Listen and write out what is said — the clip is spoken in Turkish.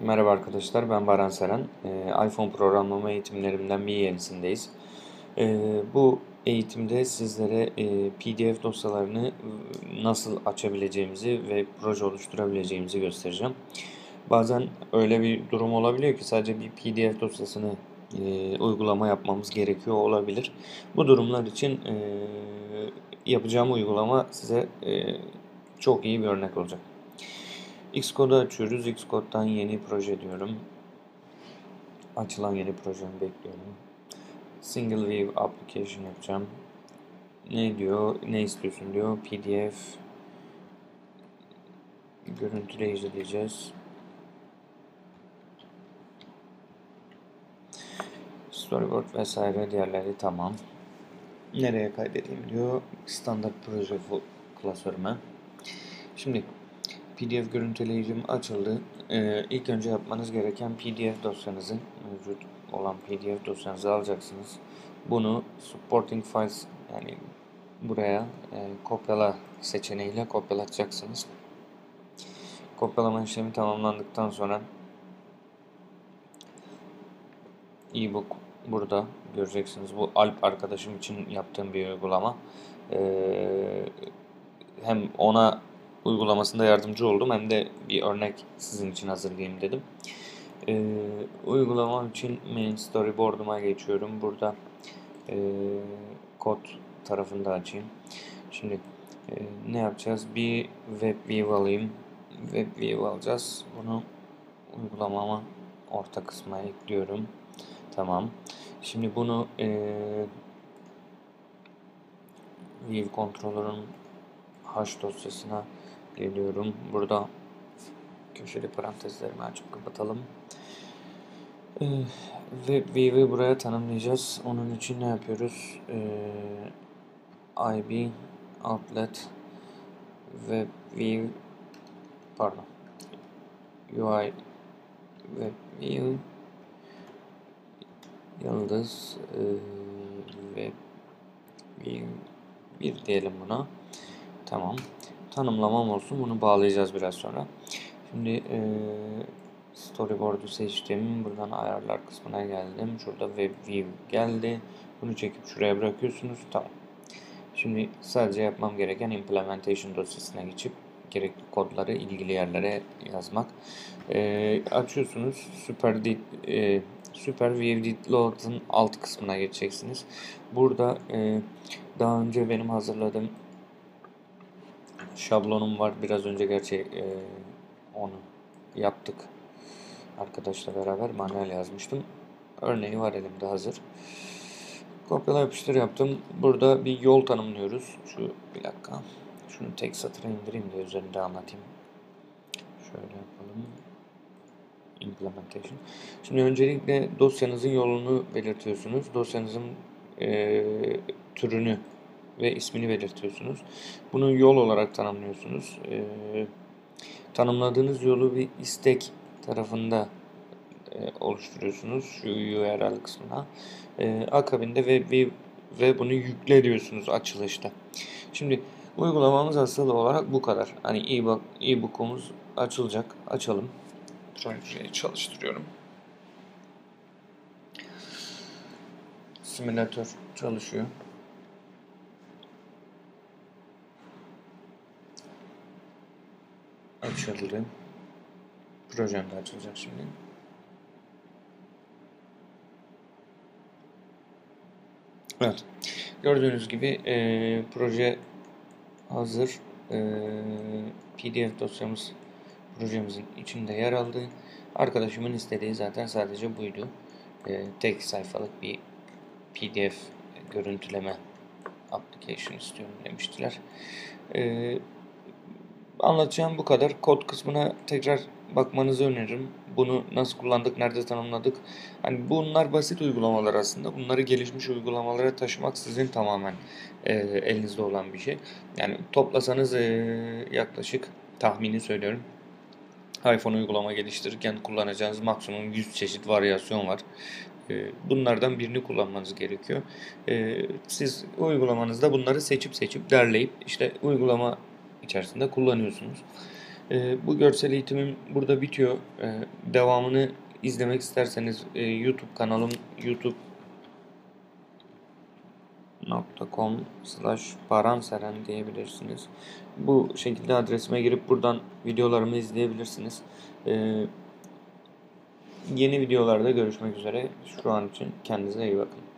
Merhaba arkadaşlar, ben Baran Seren. Ee, iPhone programlama eğitimlerimden bir yenisindeyiz. Ee, bu eğitimde sizlere e, PDF dosyalarını e, nasıl açabileceğimizi ve proje oluşturabileceğimizi göstereceğim. Bazen öyle bir durum olabiliyor ki sadece bir PDF dosyasını e, uygulama yapmamız gerekiyor olabilir. Bu durumlar için e, yapacağım uygulama size e, çok iyi bir örnek olacak. Xcode'u açıyoruz. Xcode'dan yeni proje diyorum. Açılan yeni projemi bekliyorum. Single View Application yapacağım. Ne diyor? Ne istiyorsun diyor. PDF görüntüleyici diyeceğiz. Storyboard vesaire diğerleri tamam. Nereye kaydedeyim diyor. Standart proje klasörüme. Şimdi PDF görüntüleyicim açıldı. Ee, ilk önce yapmanız gereken PDF dosyanızı mevcut olan PDF dosyanızı alacaksınız. Bunu supporting files yani buraya e, kopyala seçeneğiyle kopyalatacaksınız. Kopyalama işlemi tamamlandıktan sonra ebook burada göreceksiniz. Bu Alp arkadaşım için yaptığım bir uygulama. Ee, hem ona uygulamasında yardımcı oldum hem de bir örnek sizin için hazırlayayım dedim. Ee, uygulamam için main storyboard'uma geçiyorum. Burada e, kod tarafında açayım. Şimdi e, ne yapacağız? Bir web view alayım. Web view alacağız. Bunu uygulamama orta kısma ekliyorum. Tamam. Şimdi bunu e, view controller'ın hash dosyasına geliyorum. Burada köşeli parantezlerimi açıp kapatalım. Ee, view'i buraya tanımlayacağız. Onun için ne yapıyoruz? Ee, IB outlet web view pardon UI web view yıldız e, web view diyelim buna. Tamam tanımlamam olsun. Bunu bağlayacağız biraz sonra. Şimdi e, storyboard'u seçtim. Buradan ayarlar kısmına geldim. Şurada web view geldi. Bunu çekip şuraya bırakıyorsunuz. Tamam. Şimdi sadece yapmam gereken implementation dosyasına geçip gerekli kodları ilgili yerlere yazmak. E, açıyorsunuz. Super Did, e, Super Did Load'ın alt kısmına geçeceksiniz. Burada e, daha önce benim hazırladığım şablonum var. Biraz önce gerçi e, onu yaptık. Arkadaşla beraber manuel yazmıştım. Örneği var elimde hazır. Kopyala yapıştır yaptım. Burada bir yol tanımlıyoruz. Şu bir dakika. Şunu tek satıra indireyim de üzerinde anlatayım. Şöyle yapalım. Implementation. Şimdi öncelikle dosyanızın yolunu belirtiyorsunuz. Dosyanızın e, türünü ve ismini belirtiyorsunuz. Bunu yol olarak tanımlıyorsunuz. E, tanımladığınız yolu bir istek tarafında e, oluşturuyorsunuz şu URL kısmına. E, akabinde ve, ve, ve bunu yükle diyorsunuz açılışta. Şimdi uygulamamız asıl olarak bu kadar. Hani e-book, e-book'umuz açılacak. Açalım. Projeyi çalıştırıyorum. Simülatör çalışıyor. Açıldı. Projem de açılacak şimdi. Evet. Gördüğünüz gibi e, proje hazır. E, PDF dosyamız projemizin içinde yer aldı. Arkadaşımın istediği zaten sadece buydu. E, tek sayfalık bir PDF görüntüleme application istiyorum demiştiler. E, Anlatacağım bu kadar. Kod kısmına tekrar bakmanızı öneririm. Bunu nasıl kullandık, nerede tanımladık. Hani bunlar basit uygulamalar aslında. Bunları gelişmiş uygulamalara taşımak sizin tamamen e, elinizde olan bir şey. Yani toplasanız e, yaklaşık tahmini söylüyorum. iPhone uygulama geliştirirken kullanacağınız maksimum 100 çeşit varyasyon var. E, bunlardan birini kullanmanız gerekiyor. E, siz uygulamanızda bunları seçip seçip derleyip işte uygulama içerisinde kullanıyorsunuz. E, bu görsel eğitimim burada bitiyor. E, devamını izlemek isterseniz e, YouTube kanalım youtube.com slash baranseren diyebilirsiniz. Bu şekilde adresime girip buradan videolarımı izleyebilirsiniz. E, yeni videolarda görüşmek üzere. Şu an için kendinize iyi bakın.